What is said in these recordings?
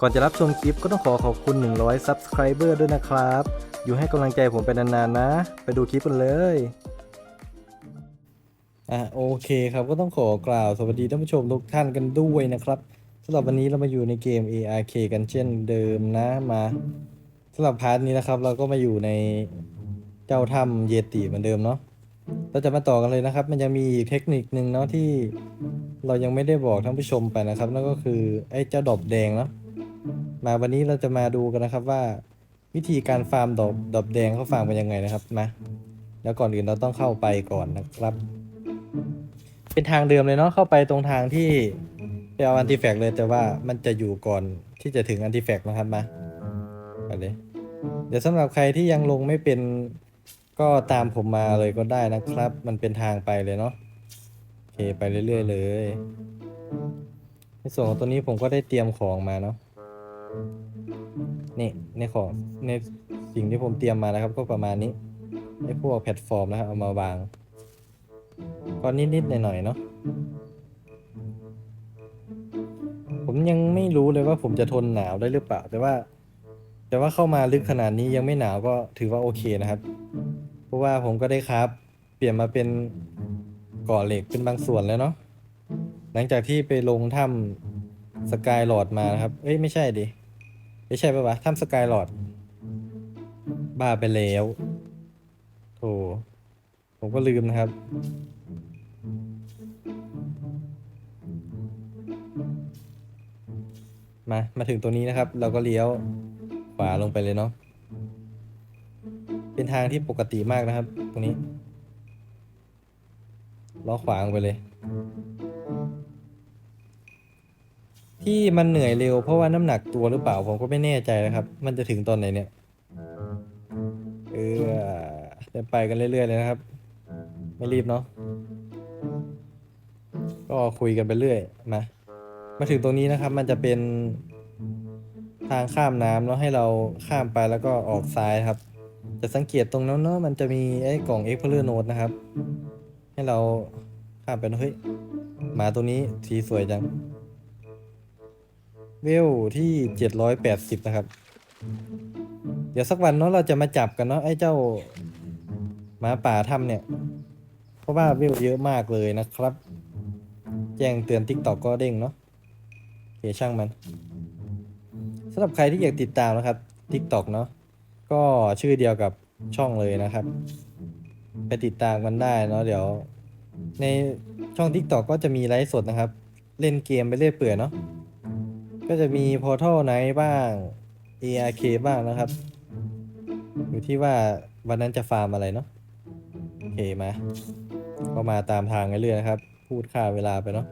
ก่อนจะรับชมคลิปก็ต้องขอขอบคุณ 100 Subscriber ด้วยนะครับ อยู่ให้กำลังใจผมไปนานๆนะ ไปดูคลิปกันเลย อะโอเคครับก็ต้องขอกล่าวสวัสดีท่านผู้ชมทุกท่านกันด้วยนะครับสำหรับวันนี้เรามาอยู่ในเกม ARK กันเช่นเดิมนะมาสำหรับพาร์ทนี้นะครับ เราก็มาอยู่ในเจ้าถ้ำเยติเหมือนเดิมเนาะเราจะมาต่อกันเลยนะครับ มันยังมีอีกเทคนิคนึงเนาะที่เรายังไม่ได้บอกท่านผู้ชมไปนะครับนั่นก็คือไอ้เจ้าดอกแดงเนาะ มาวันนี้เราจะมาดูกันนะครับว่า วิธีการฟาร์มดอกดอกแดงเขาฟาร์มกันยังไงนะครับมาแล้วก่อนอื่นเราต้องเข้าไปก่อนนะครับ เป็นทางเดิมเลยเนาะเข้าไปตรงทางที่ไปเอาอันติแฟกเลยแต่ว่ามันจะอยู่ก่อนที่จะถึงอันติแฟกนะครับมาไปเลยเดี๋ยวสำหรับใครที่ยังลงไม่เป็นก็ตามผมมาเลยก็ได้นะครับ มันเป็นทางไปเลยเนาะโอเคไปเรื่อยๆเลย ในส่วนของตัวนี้ผมก็ได้เตรียมของมาเนาะ นี่ในของในสิ่งที่ผมเตรียมมานะครับ ก็ประมาณนี้ไอ้พวกแพลตฟอร์มนะครับเอามาวางก็นิดๆหน่อยๆเนาะผมยังไม่รู้เลยว่าผมจะทนหนาวได้หรือเปล่า แต่ว่า แต่ว่าเข้ามาลึกขนาดนี้ยังไม่หนาวก็ถือว่าโอเคนะครับ เพราะว่าผมก็ได้ครับ เปลี่ยนมาเป็นก่อเหล็กเป็นบางส่วนแล้วเนาะหลังจากที่ไปลงถ้ำสกายหลอดมานะครับ เอ้ยไม่ใช่ดิ ไม่ใช่ปะวะถ้ำสกายหลอดบ้าไปแล้วโธ่ผมก็ลืมนะครับ มา มาถึงตรงนี้นะครับ เราก็เลี้ยวขวาลงไปเลยเนาะเป็นทางที่ปกติมากนะครับ ตรงนี้ล้อขวาลงไปเลย ที่มันเหนื่อยเร็วเพราะว่าน้ำหนักตัวหรือเปล่าผมก็ไม่แน่ใจนะครับ มันจะถึงตอนไหนเนี่ย เออเดินไปกันเรื่อยๆเลยนะครับ ไม่รีบเนาะก็คุยกันไปเรื่อยมามาถึงตรงนี้นะครับ มันจะเป็นทางข้ามน้ำเนาะให้เราข้ามไปแล้วก็ออกซ้ายครับ จะสังเกตตรงนั้นเนาะมันจะมีไอ้กล่อง Explorer Note นะครับ ให้เราข้ามไปนะเฮ้ยหมาตัวนี้สีสวยจัง เวลที่780นะครับ เดี๋ยวสักวันเนาะเราจะมาจับกันเนาะไอ้เจ้าหมาป่าถ้ำเนี่ย เพราะว่าเวลเยอะมากเลยนะครับ แจ้งเตือน TikTok ก็เด้งเนาะโอเคช่างมันสำหรับใครที่อยากติดตามนะครับ TikTok เนาะก็ชื่อเดียวกับช่องเลยนะครับ ไปติดตามกันได้เนาะเดี๋ยว ในช่อง TikTok ก็จะมีไลฟ์สดนะครับ เล่นเกมไปเรื่อยเปื่อยเนาะ ก็จะมี Portal Night บ้าง ARK บ้างนะครับ อยู่ที่ว่าวันนั้นจะฟาร์มอะไรเนาะโอเคมาก็มาตามทางกันเรื่อยนะครับ พูดค่าเวลาไปเนาะ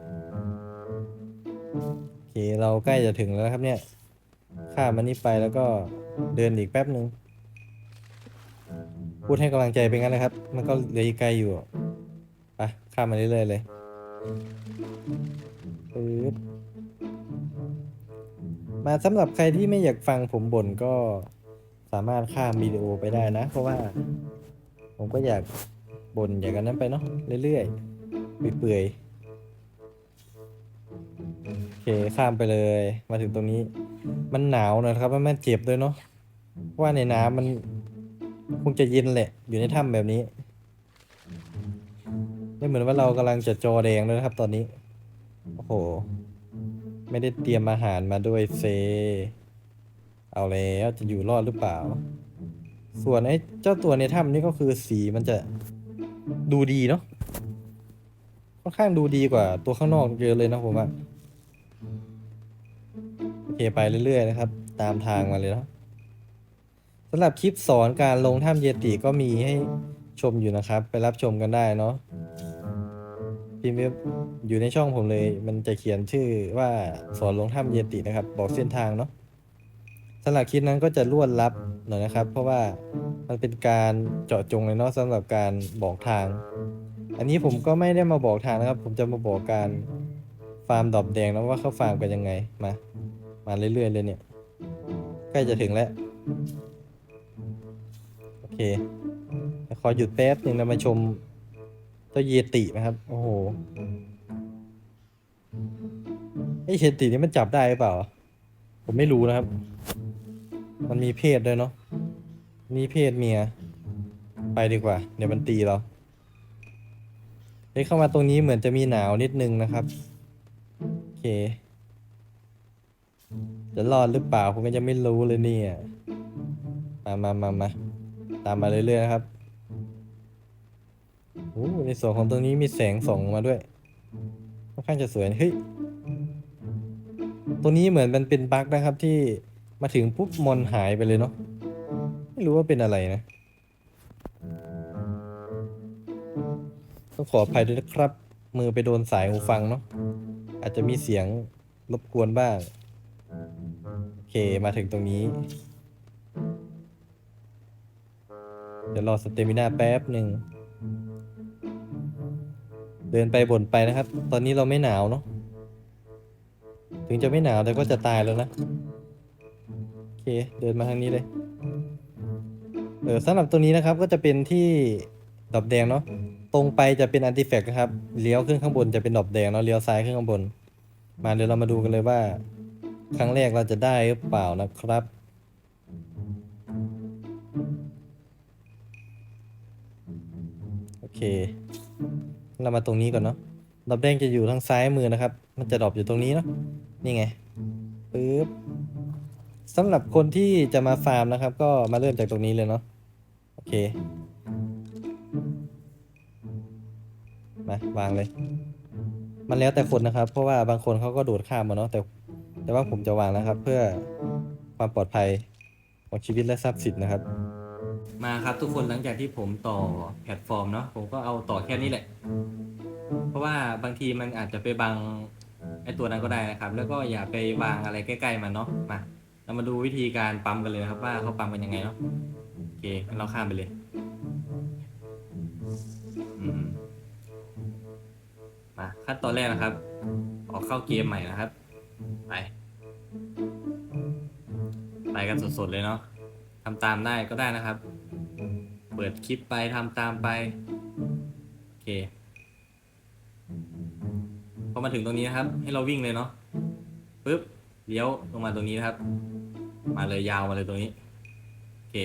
โอเคเราใกล้จะถึงแล้วครับเนี่ยข้ามมันนี่ไปแล้วก็เดินอีกแป๊บหนึ่งพูดให้กำลังใจไปงั้นนะครับ มันก็เหลืออีกไกลอยู่ไปข้ามมาเรื่อยๆเลยปึ๊บ มาสำหรับใครที่ไม่อยากฟังผมบ่นก็สามารถข้ามวิดีโอไปได้นะ เพราะว่า ผมก็อยากบ่นอย่างนั้นไปเนาะเรื่อยๆเปื่อยๆโอเคข้ามไปเลย มาถึงตรงนี้ มันหนาวหนะครับมันเจ็บด้วยเนาะเพราะว่าในน้ำมันคงจะเย็นแหละ อยู่ในถ้ำแบบนี้ไม่เหมือนว่าเรากำลังจะจอแดงเลยนะครับตอนนี้ โอ้โห ไม่ได้เตรียมอาหารมาด้วยเซ เอาแล้วจะอยู่รอดหรือเปล่า ส่วนไอ้เจ้าตัวในถ้ำนี่ก็คือสีมันจะดูดีเนาะ ค่อนข้างดูดีกว่าตัวข้างนอกเยอะเลยนะผมว่าโอเคไปเรื่อยๆนะครับ ตามทางมาเลยเนาะสำหรับคลิปสอนการลงถ้ำเยติก็มีให้ชมอยู่นะครับ ไปรับชมกันได้เนาะ พิมพ์เว็บอยู่ในช่องผมเลย มันจะเขียนชื่อว่าสอนลงถ้ำเยตินะครับ บอกเส้นทางเนาะสำหรับคลิปนั้นก็จะรวดลับหน่อยนะครับ เพราะว่ามันเป็นการเจาะจงเลยเนาะสำหรับการบอกทาง อันนี้ผมก็ไม่ได้มาบอกทางนะครับ ผมจะมาบอกการฟาร์มดอกแดงนะว่าเขาฟาร์มกันยังไงมา มาเรื่อยๆเลยเนี่ย ใกล้จะถึงแล้ว โอเคขอหยุดแป๊บหนึ่งนะมาชม เจ้าเยตินะครับ โอ้โหไอเยตินี่มันจับได้หรือเปล่า ผมไม่รู้นะครับ มันมีเพศด้วยเนาะมีเพศเมีย ไปดีกว่า เดี๋ยวมันตีเราเฮ้ยเข้ามาตรงนี้เหมือนจะมีหนาวนิดนึงนะครับ โอเค จะรอดหรือเปล่าผมก็ยังไม่รู้เลยเนี่ย มามามามาตามมาเรื่อยๆนะครับ โอ้ในส่วนของตรงนี้มีแสงส่องมาด้วยค่อนข้างจะสวยเฮ้ยตรงนี้เหมือนมันเป็นบั๊กนะครับที่มาถึงปุ๊บมอนหายไปเลยเนาะไม่รู้ว่าเป็นอะไรนะต้องขออภัยด้วยนะครับ มือไปโดนสายหูฟังเนาะอาจจะมีเสียงรบกวนบ้างโอเคมาถึงตรงนี้ เดี๋ยวรอสเตมินาแป๊บหนึ่ง เดินไปบ่นไปนะครับ ตอนนี้เราไม่หนาวเนาะถึงจะไม่หนาวแต่ก็จะตายแล้วนะโอเคเดินมาทางนี้เลยเออสำหรับตัวนี้นะครับก็จะเป็นที่ดอกแดงเนาะตรงไปจะเป็นอันติแฟกนะครับเลี้ยวขึ้นข้างบนจะเป็นดอกแดงเนาะเลี้ยวซ้ายขึ้นข้างบน มาเดี๋ยวเรามาดูกันเลยว่า ครั้งแรกเราจะได้หรือเปล่านะครับโอเค เรามาตรงนี้ก่อนเนาะดอกแดงจะอยู่ทางซ้ายมือนะครับ มันจะดรอปอยู่ตรงนี้เนาะนี่ไงปึ๊บสำหรับคนที่จะมาฟาร์มนะครับ ก็มาเริ่มจากตรงนี้เลยเนาะโอเคมาวางเลย มันแล้วแต่คนนะครับ เพราะว่าบางคนเขาก็โดดข้ามมาเนาะแต่ แต่ว่าผมจะวางนะครับ เพื่อความปลอดภัยของชีวิตและทรัพย์สินนะครับ มาครับทุกคนหลังจากที่ผมต่อแพลตฟอร์มเนาะผมก็เอาต่อแค่นี้แหละ ราะว่าบางทีมันอาจจะไปบังไอตัวนั้นก็ได้นะครับ แล้วก็อย่าไปวางอะไรใกล้ ๆ มันเนาะมาเรามาดูวิธีการปั๊มกันเลยนะครับ ว่าเขาปั๊มกันยังไงเนาะโอเคงั้นเราข้ามไปเลยมาขั้นตอนแรกนะครับ ออกเข้าเกมใหม่นะครับ ไปไปกันสดๆเลยเนาะทำตามได้ก็ได้นะครับ เปิดคลิปไปทำตามไป โอเค พอมาถึงตรงนี้นะครับ ให้เราวิ่งเลยเนาะปึ๊บเลี้ยวลงมาตรงนี้นะครับ มาเลยยาวมาเลยตรงนี้โอเค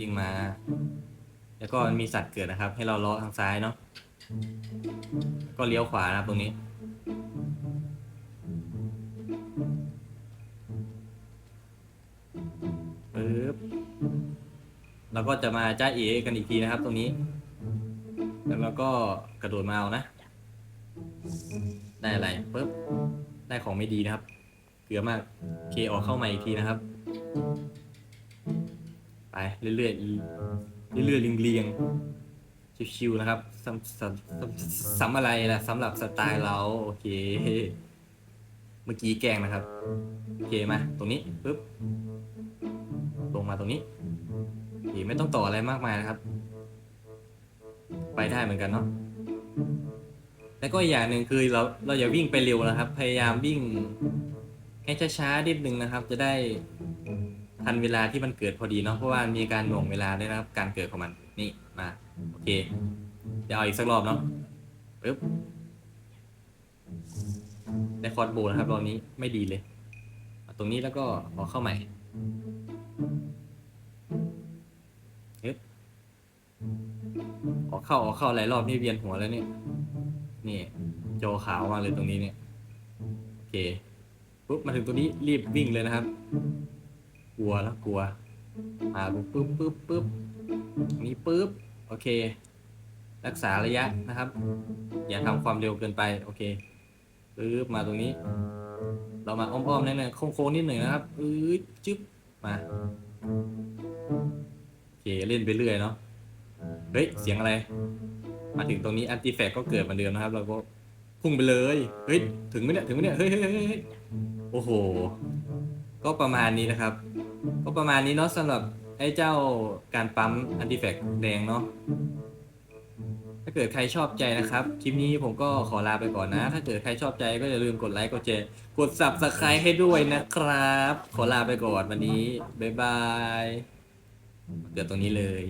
ยิงมา แล้วก็มีสัตว์เกิดนะครับ ให้เราเลาะทางซ้ายเนาะก็เลี้ยวขวานะครับตรงนี้ปึ๊บแล้วก็จะมาจ้าเอกันอีกทีนะครับ ตรงนี้ แล้วเราก็กระโดดมาเอานะ ได้อะไรปึ๊บได้ของไม่ดีนะครับ เกลือมากเคออกเข้ามาอีกทีนะครับ ไปเรื่อยๆเรื่อยๆเรียงๆชิวๆนะครับสำสำสำสำอะไรล่ะสำหรับสไตล์เราโอเคเมื่อกี้แกงนะครับโอเคมาตรงนี้ปึ๊บลงมาตรงนี้โอเคไม่ต้องต่ออะไรมากมายนะครับ ไปได้เหมือนกันเนาะ แล้วก็อีกอย่างหนึ่งคือเราเราอย่าวิ่งไปเร็วนะครับ พยายามวิ่งให้ช้าๆนิดนึงนะครับ จะได้ทันเวลาที่มันเกิดพอดีเนาะเพราะว่ามีการหน่วงเวลาด้วยนะครับ การเกิดของมันนี่มาโอเคเดี๋ยวเอาอีกสักรอบเนาะปึ๊บได้คอร์ดโบนะครับรอบนี้ไม่ดีเลยเตรงนี้แล้วก็ขอเข้าใหม่ปึ๊บออกเข้าออกเข้าหลายรอบนี่เวียนหัวแล้วเนี่ย นี่ โจขาวมาเลยตรงนี้เนี่ยโอเคปุ๊บมาถึงตรงนี้รีบวิ่งเลยนะครับ กลัวแล้วกลัวมาปุ๊บปุ๊บปุ๊บปุ๊บนี่ปุ๊บโอเค รักษาระยะนะครับ อย่าทำความเร็วเกินไปโอเคปุ๊บมาตรงนี้ เรามาอ้อมๆนิดนึงโค้งๆนิดหนึ่งนะครับอือจึ๊บมาโอเคเล่นไปเรื่อยเนาะเฮ้ยเสียงอะไร มาถึงตรงนี้อันติแฟกก็เกิดเหมือนเดิมนะครับ เราก็พุ่งไปเลย เฮ้ย ถึงไหมเนี่ย ถึงไหมเนี่ยเฮ้ยเฮ้ยเฮ้ยเฮ้ยโอ้โห ก็ประมาณนี้นะครับ ก็ประมาณนี้เนาะสำหรับไอ้เจ้าการปั๊มอันติแฟกแดงเนาะ ถ้าเกิดใครชอบใจนะครับ คลิปนี้ผมก็ขอลาไปก่อนนะ ถ้าเกิดใครชอบใจก็อย่าลืมกดไลค์ กดแชร์ กด subscribe ให้ด้วยนะครับ ขอลาไปก่อนวันนี้ บ๊ายบายเกิดตรงนี้เลย